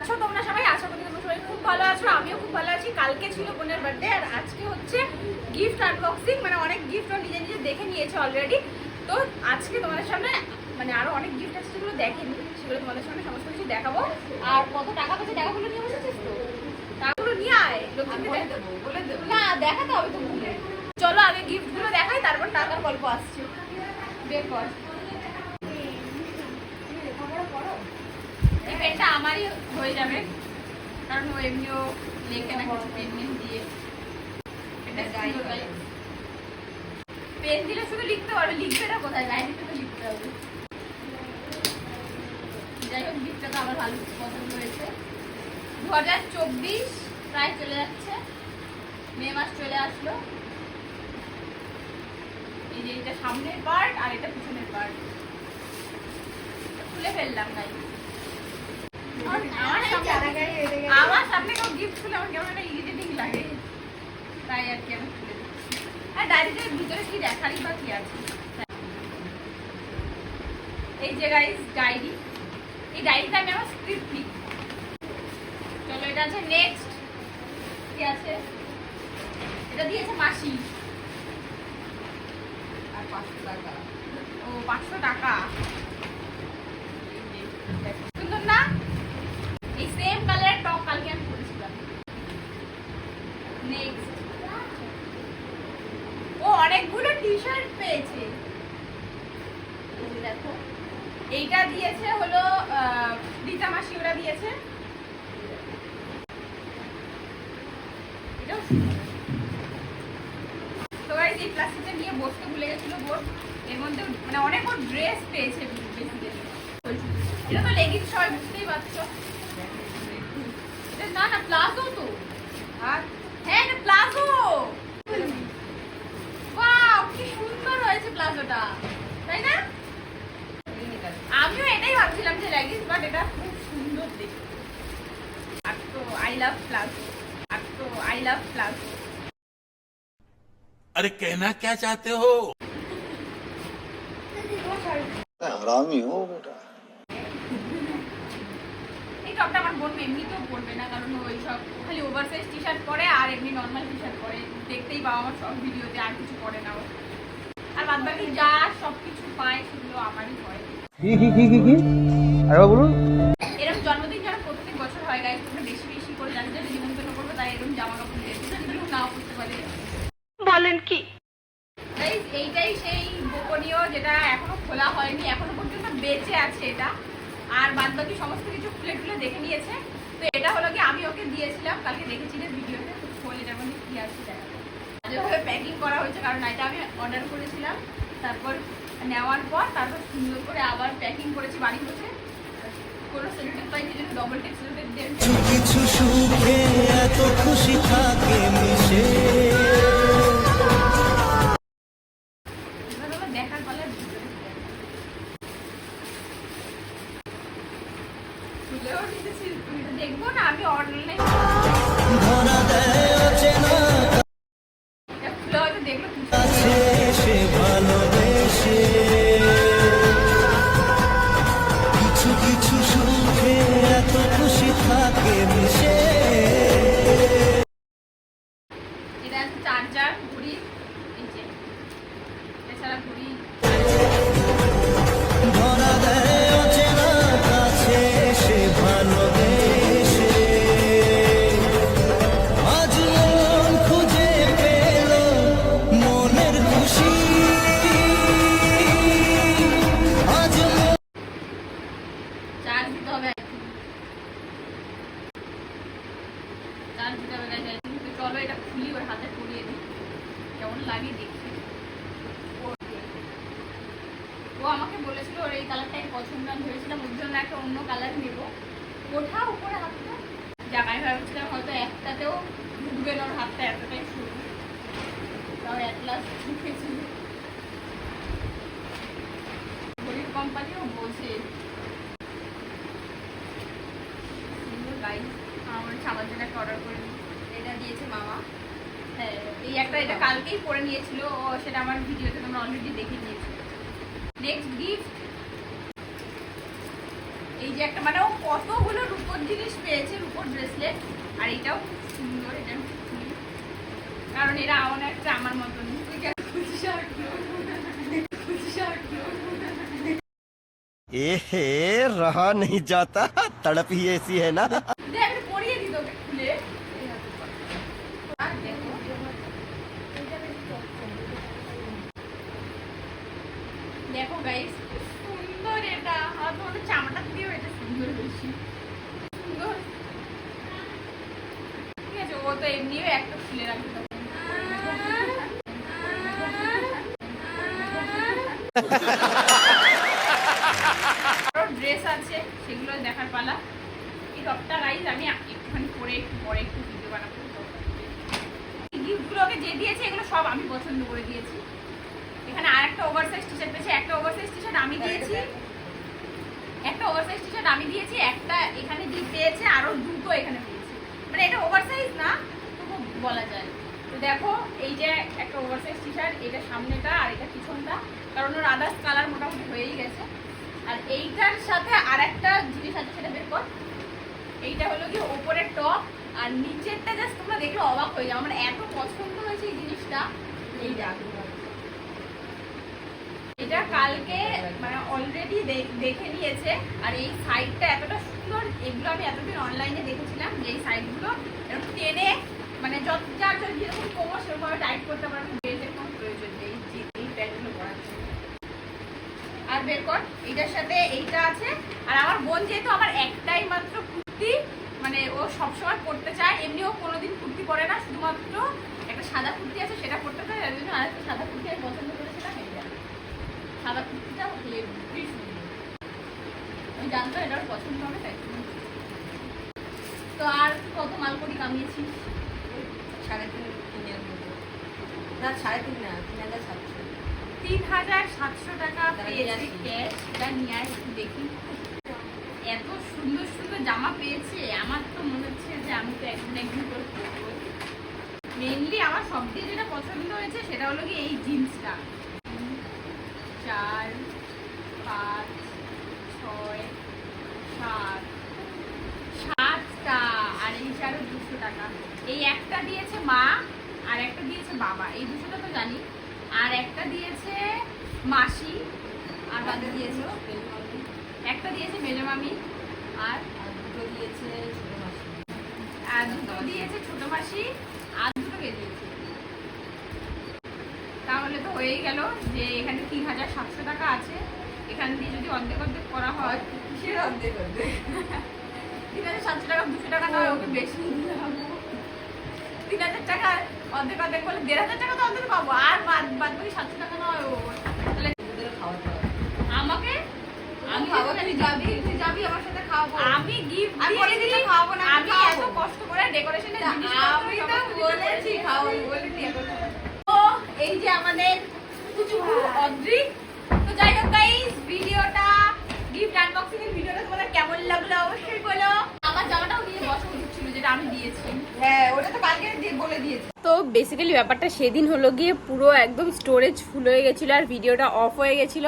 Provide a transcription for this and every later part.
আছো তোমরা সবাই? আশা করি তোমরা সবাই খুব ভালো আছো আমিও খুব ভালো আছি। কালকে ছিল বোনের বার্থডে আর আজকে হচ্ছে গিফট আনবক্সিং মানে অনেক গিফট ও নিজে নিজে দেখে নিয়েছে অলরেডি তো আজকে তোমাদের সামনে মানে আরও অনেক গিফট আছে যেগুলো দেখেনি সেগুলো তোমাদের সামনে সমস্ত কিছু দেখাবো। আর কত টাকা পেয়েছে টাকাগুলো নিয়ে বসেছিস তো? টাকাগুলো নিয়ে আয় দেবো না দেখাতে হবে তো চলো আগে গিফটগুলো দেখাই তারপর টাকার গল্প আসছে। বের কর। হয়ে যাবে। কারণ ও এমনিও লেখে না কিছু পেন দিয়ে। এটা পেন দিলে শুধু লিখতে পারবে লিখবে না কোথায়? তো লিখতে হবে। যাই হোক গিফটটা তো আমার ভালো পছন্দ হয়েছে। দু হাজার চব্বিশ প্রায় চলে যাচ্ছে। মে মাস চলে আসলো। এই যে এটা সামনের পার্ট আর এটা পিছনের পার্ট খুলে ফেললাম তাই এই যে গাইস ডায়েরি আমার স্ক্রিপ্ট লিখি চলো, এটা আছে নেক্সট কি আছে? এটা দিয়েছে মাসি। আর ও, পাঁচশো টাকা সুন্দর না এই সেম কালারের টপ কালকে আমি পরেছিলাম নেক্সট ও অনেকগুলো টি শার্ট পেয়েছে দেখো, এইটা দিয়েছে হলো রীতা মাসি, ওরা দিয়েছে। নিয়ে বসতে ভুলে মানে অনেক ড্রেস পেয়েছে এটা তো বুঝতেই পারছ। না না, প্লাজো তো। হ্যাঁ প্লাজো ওয়াও কি সুন্দর হয়েছে প্লাজোটা তাই না আমিও এটাই ভাবছিলাম যে লেগিংস বাট এটা খুব সুন্দর দেখতে আর তো আই লাভ প্লাজো আর তো আই লাভ প্লাজো अरे कहना क्या चाहते हो हरामी हो बेटा এই টপটা আমার বোন এমনিতেও পরবে না কারণ ও ওই সব খালি ওভার সাইজ টি শার্ট পরে আর এমনি নর্মাল টি শার্ট পরে দেখতেই পাও আমার সব ভিডিওতে আর কিছু পরে না ও আর বাদ বাকি যা সব কিছু পায় সেগুলো আমারই হয়। কি কি কি কি কি? আরেকবার বলুন। এরকম জন্মদিন যেন প্রত্যেক বছর হয় গাইজ তোমরা বেশি বেশি করে জানি যে নিমন্ত্রণ করব তাই এরকম জামা কাপড় যেগুলো নাও করতে পারে। বলেন কি? এইটাই সেই গোপনীয় যেটা এখনও খোলা হয়নি এখনও পর্যন্ত বেঁচে আছে এটা। আর বাদ বাকি সমস্ত কিছু খুলে খুলে দেখে নিয়েছে। তো এটা হলো কি আমি ওকে দিয়েছিলাম কালকে দেখেছিলেন ভিডিওতে খোল এটার মধ্যে কি আছে দেখা যেভাবে প্যাকিং করা হয়েছে, কারণ এটা আমি অর্ডার করেছিলাম। তারপর নেওয়ার পর তারপর সুন্দর করে আবার প্যাকিং করেছি, বাড়ি বসে কোনো সেলোটেপ জন্য ডবল টেপ দেন দিয়ে আমাকে বলেছিল, ওর এই কালারটাই পছন্দ, আমি ভেবেছিলাম ওর জন্য একটা অন্য কালার নেব। ওঠা উপরে হাতটা। আমি ভাবছিলাম হয়তো একটাতেও ঢুকবে না, ওর হাতটা এতটাই শুরু। তাও এক লাস ঢুকেছিল ঘড়ির কোম্পানিও গাইস আমার সবার জন্য একটা অর্ডার করে। এটা দিয়েছে মামা। হ্যাঁ এই একটা এটা কালকেই পরে নিয়েছিল। সেটা আমার ভিডিওতে তোমরা অলরেডি দেখে নিয়েছো। নেক্সট গিফট এই যে একটা মানে ও কতগুলো রূপোর জিনিস পেয়েছে রূপোর ব্রেসলেট আর এটাও খুব সুন্দর এটা কারণ এরা আমার মতন তুই নেই যাতা তড়প এসি হ্যাঁ না? পড়িয়ে দিত খুলে। সুন্দর এটা। দিয়েও এটা সুন্দর বেশি সুন্দর। ঠিক আছে, ও তো এমনিও একটা। ড্রেস আছে, সেগুলো দেখার পালা। এই টপটা গাইজ আমি একটুখানি পরে, একটু পরে একটু ভিডিও বানাবো। গিফটগুলোকে যে দিয়েছে, এগুলো সব আমি পছন্দ করে দিয়েছি। এখানে আর একটা ওভার টি শার্ট পেয়েছে, একটা ওভার সাইজ টি শার্ট আমি দিয়েছি। একটা ওভার সাইজ টি শার্ট আমি দিয়েছি, একটা এখানে দিয়ে পেয়েছে, আরও দুটো এখানে পেয়েছে। মানে এটা ওভার সাইজ না, তবু বলা যায়। তো দেখো, এই যে একটা ওভার সাইজ টি শার্ট এটা সামনেটা আর এটা পিছনটা, কারণ ওর আদার্স কালার মোটামুটি হয়েই গেছে। আর এইটার সাথে আর একটা জিনিস আছে সেটা বের কর। এইটা হলো কি ওপরের টপ আর নিচেরটা জাস্ট তোমরা দেখলে অবাক হয়ে যাও। আমার এত পছন্দ হয়েছে এই জিনিসটা। এই দেখো। কালকে মানে অলরেডি দেখে নিয়েছে। আর এই সাইডটা এতটা সুন্দর, এগুলো আমি এতদিন অনলাইনে দেখেছিলাম যে এই সাইডগুলো এরকম টেনে মানে যত যার যত যেরকম কোমর সেরকমভাবে টাইট করতে পারবে বেল্টের প্রয়োজন নেই, এই প্যান্টগুলো পরার আর বের কর এইটার সাথে এইটা আছে। আর আমার বোন যেহেতু আমার একটাই মাত্র কুর্তি মানে ও সবসময় পরতে চায়, এমনিও কোনোদিন কুর্তি পরে না, শুধুমাত্র একটা সাদা কুর্তি আছে, সেটা পরতে চায়, তার জন্য আরেকটা সাদা কুর্তি আমি পছন্দ এইটা সাদা কুর্তিটা হেভি সুন্দর আমি জানতাম এটা পছন্দ হবে তাই তো আর কত মালকড়ি কামিয়েছি সাড়ে তিন মতো। না সাড়ে তিন না তিন হাজার সাতশো। তিন হাজার সাতশো টাকা পেয়েছি। ক্যাশ এটা নিয়ে একটু দেখি। এত সুন্দর সুন্দর জামা পেয়েছে আমার তো মনে হচ্ছে যে আমি তো একদিন একদিন করে মেনলি আমার সব যেটা পছন্দ হয়েছে সেটা হলো কি এই জিন্সটা। চার, পাঁচ, ছয়, সাত। সাতটা, আর এই চারও দুশো টাকা। এই একটা দিয়েছে মা, আর একটা দিয়েছে বাবা। এই দুশোটা তো জানি। আর একটা দিয়েছে মাসি, আর বাদে দিয়েছে একটা দিয়েছে মেজো মামি আর আর দুটো দিয়েছে ছোটো মাসি। আর দুটো দিয়েছে ছোট মাসি, আর দুটো কে দিয়েছে তাহলে তো হয়েই গেল যে এখানে তিন হাজার সাতশো টাকা আছে। এখান দিয়ে যদি অর্ধেক অর্ধেক করা হয়। কিসের অর্ধেক অর্ধেক? তিন হাজার সাতশো টাকা দুশো টাকা নয় ওকে বেশি তিন হাজার টাকা অর্ধেক অর্ধেক বলে দেড় হাজার টাকা তো অর্ধেক পাবো। আর বাদ বাদ বাকি সাতশো টাকা নয় ও। তাহলে আমাকে? আমি খাব তুই যাবি তুই যাবি আমার সাথে খাওয়াবো। আমি গিফট আমি দিয়ে বলেছি দিই তো না, আমি এত কষ্ট করে জিনিসপত্র আমি তো সমস্ত কিছু বলেছি। করেছি, এই যে আমাদের কুচুকু অদ্রিক তো যাই হোক গাইস ভিডিওটা গিফট আনবক্সিং এর ভিডিওটা তোমাদের কেমন লাগল অবশ্যই বলো। আমার জামাটাও নিয়ে বসা যেটা আমি দিয়েছি। হ্যাঁ ওটা তো কালকে বলে দিয়েছি। তো বেসিক্যালি ব্যাপারটা সেদিন হলো গিয়ে পুরো একদম স্টোরেজ ফুল হয়ে গেছিল আর ভিডিওটা অফ হয়ে গেছিল।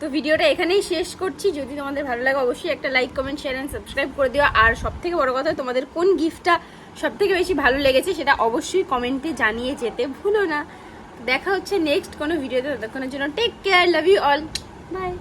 তো ভিডিওটা এখানেই শেষ করছি। যদি তোমাদের ভালো লাগে অবশ্যই একটা like comment share and subscribe করে দিও। আর সব থেকে বড় কথা তোমাদের কোন গিফটটা সব থেকে বেশি ভালো লেগেছে সেটা অবশ্যই কমেন্টে জানিয়ে যেতে ভুলো না। দেখা হচ্ছে নেক্সট কোনো ভিডিওতে ততক্ষণের জন্য take care love you all bye